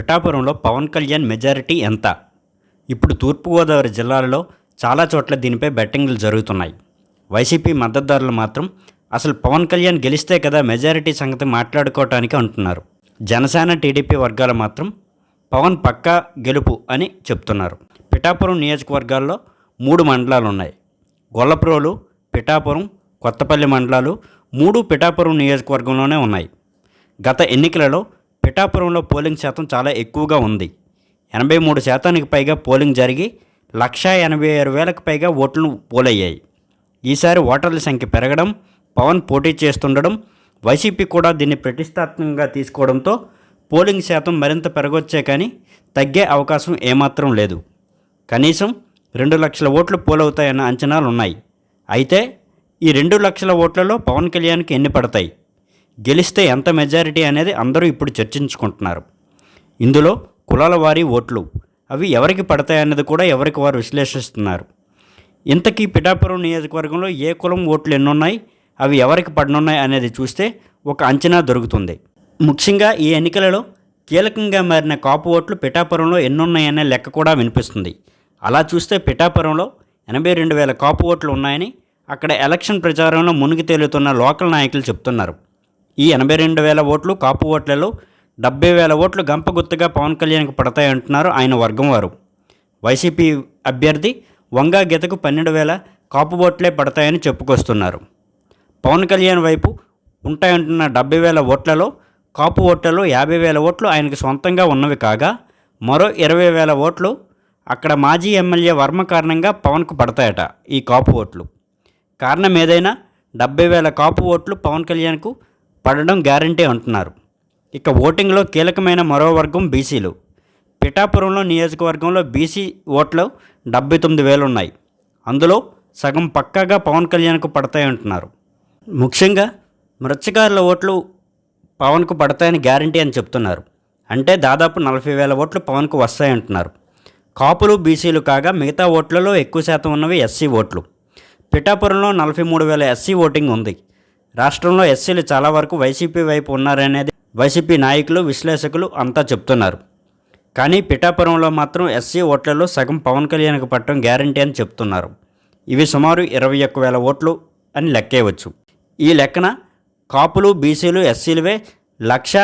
పిఠాపురంలో పవన్ కళ్యాణ్ మెజారిటీ ఎంత? ఇప్పుడు తూర్పుగోదావరి జిల్లాలలో చాలా చోట్ల దీనిపై బెట్టింగ్లు జరుగుతున్నాయి. వైసీపీ మద్దతుదారులు మాత్రం అసలు పవన్ కళ్యాణ్ గెలిస్తే కదా మెజారిటీ సంగతి మాట్లాడుకోవటానికి అంటున్నారు. జనసేన టీడీపీ వర్గాలు మాత్రం పవన్ పక్కా గెలుపు అని చెప్తున్నారు. పిఠాపురం నియోజకవర్గాల్లో మూడు మండలాలు ఉన్నాయి. గొల్లప్రోలు పిఠాపురం కొత్తపల్లి మండలాలు మూడు పిఠాపురం నియోజకవర్గంలోనే ఉన్నాయి. గత ఎన్నికలలో పిఠాపురంలో పోలింగ్ శాతం చాలా ఎక్కువగా ఉంది. ఎనభై మూడు శాతానికి పైగా పోలింగ్ జరిగి లక్షా ఎనభై ఆరు వేలకు పైగా ఓట్లు పోలయ్యాయి. ఈసారి ఓటర్ల సంఖ్య పెరగడం పవన్ పోటీ చేస్తుండడం వైసీపీ కూడా దీన్ని ప్రతిష్టాత్మకంగా తీసుకోవడంతో పోలింగ్ శాతం మరింత పెరగొచ్చే కానీ తగ్గే అవకాశం ఏమాత్రం లేదు. కనీసం రెండు లక్షల ఓట్లు పోలవుతాయన్న అంచనాలు ఉన్నాయి అయితే ఈ రెండు లక్షల ఓట్లలో పవన్ కళ్యాణ్కి ఎన్ని పడతాయి? గెలిస్తే ఎంత మెజారిటీ అనేది అందరూ ఇప్పుడు చర్చించుకుంటున్నారు. ఇందులో కులాల వారి ఓట్లు అవి ఎవరికి పడతాయన్నది కూడా ఎవరికి వారు విశ్లేషిస్తున్నారు. ఇంతకీ పిఠాపురం నియోజకవర్గంలో ఏ కులం ఓట్లు ఎన్నున్నాయి అవి ఎవరికి పడనున్నాయి అనేది చూస్తే ఒక అంచనా దొరుకుతుంది. ముఖ్యంగా ఈ ఎన్నికలలో కీలకంగా మారిన కాపు ఓట్లు పిఠాపురంలో ఎన్నున్నాయనే లెక్క కూడా వినిపిస్తుంది. అలా చూస్తే పిఠాపురంలో ఎనభై రెండు వేల కాపు ఓట్లు ఉన్నాయని అక్కడ ఎలక్షన్ ప్రచారంలో మునిగి తేలుతున్న లోకల్ నాయకులు చెప్తున్నారు. ఈ ఎనభై రెండు వేల ఓట్లు కాపు ఓట్లలో డెబ్బై వేల ఓట్లు గంప గుర్తుగా పవన్ కళ్యాణ్కి పడతాయంటున్నారు ఆయన వర్గం వారు. వైసీపీ అభ్యర్థి వంగా గీతకు పన్నెండు వేల కాపు ఓట్లే పడతాయని చెప్పుకొస్తున్నారు. పవన్ కళ్యాణ్ వైపు ఉంటాయంటున్న డెబ్బై వేల ఓట్లలో కాపు ఓట్లలో యాభై వేల ఓట్లు ఆయనకు సొంతంగా ఉన్నవి కాగా మరో ఇరవై వేల ఓట్లు అక్కడ మాజీ ఎమ్మెల్యే వర్మ కారణంగా పవన్కు పడతాయట ఈ కాపు ఓట్లు. కారణం ఏదైనా డెబ్బై వేల కాపు ఓట్లు పవన్ కళ్యాణ్కు పడడం గ్యారంటీ అంటున్నారు. ఇక ఓటింగ్లో కీలకమైన మరో వర్గం బీసీలు. పిఠాపురంలో నియోజకవర్గంలో బీసీ ఓట్లు డెబ్బై తొమ్మిది వేలు ఉన్నాయి అందులో సగం పక్కాగా పవన్ కళ్యాణ్కు పడతాయంటున్నారు. ముఖ్యంగా మృత్యకారుల ఓట్లు పవన్కు పడతాయని గ్యారంటీ అని చెప్తున్నారు. అంటే దాదాపు నలభై వేల ఓట్లు పవన్కు వస్తాయంటున్నారు. కాపులు బీసీలు కాగా మిగతా ఓట్లలో ఎక్కువ శాతం ఉన్నవి ఎస్సీ ఓట్లు. పిఠాపురంలో నలభై మూడు వేల ఎస్సీ ఓటింగ్ ఉంది. రాష్ట్రంలో ఎస్సీలు చాలా వరకు వైసీపీ వైపు ఉన్నారనేది వైసీపీ నాయకులు విశ్లేషకులు అంతా చెప్తున్నారు. కానీ పిఠాపురంలో మాత్రం ఎస్సీ ఓట్లలో సగం పవన్ కళ్యాణ్కి పట్టడం గ్యారంటీ అని చెప్తున్నారు. ఇవి సుమారు ఇరవై ఒక్క వేల ఓట్లు అని లెక్కేయవచ్చు. ఈ లెక్కన కాపులు బీసీలు ఎస్సీలవే లక్ష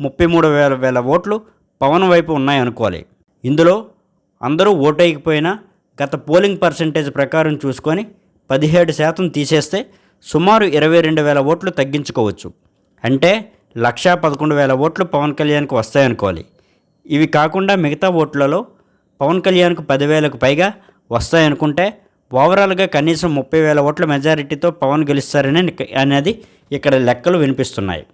ముప్పై మూడు వేల వేల ఓట్లు పవన్ వైపు ఉన్నాయనుకోవాలి. ఇందులో అందరూ ఓటేయకపోయినా గత పోలింగ్ పర్సంటేజ్ ప్రకారం చూసుకొని పదిహేడు శాతం తీసేస్తే సుమారు ఇరవై రెండు వేల ఓట్లు తగ్గించుకోవచ్చు. అంటే లక్షా పదకొండు వేల ఓట్లు పవన్ కళ్యాణ్కి వస్తాయనుకోవాలి. ఇవి కాకుండా మిగతా ఓట్లలో పవన్ కళ్యాణ్కు పదివేలకు పైగా వస్తాయనుకుంటే ఓవరాల్గా కనీసం ముప్పై వేల ఓట్ల మెజారిటీతో పవన్ గెలుస్తారని అనేది ఇక్కడ లెక్కలు వినిపిస్తున్నాయి.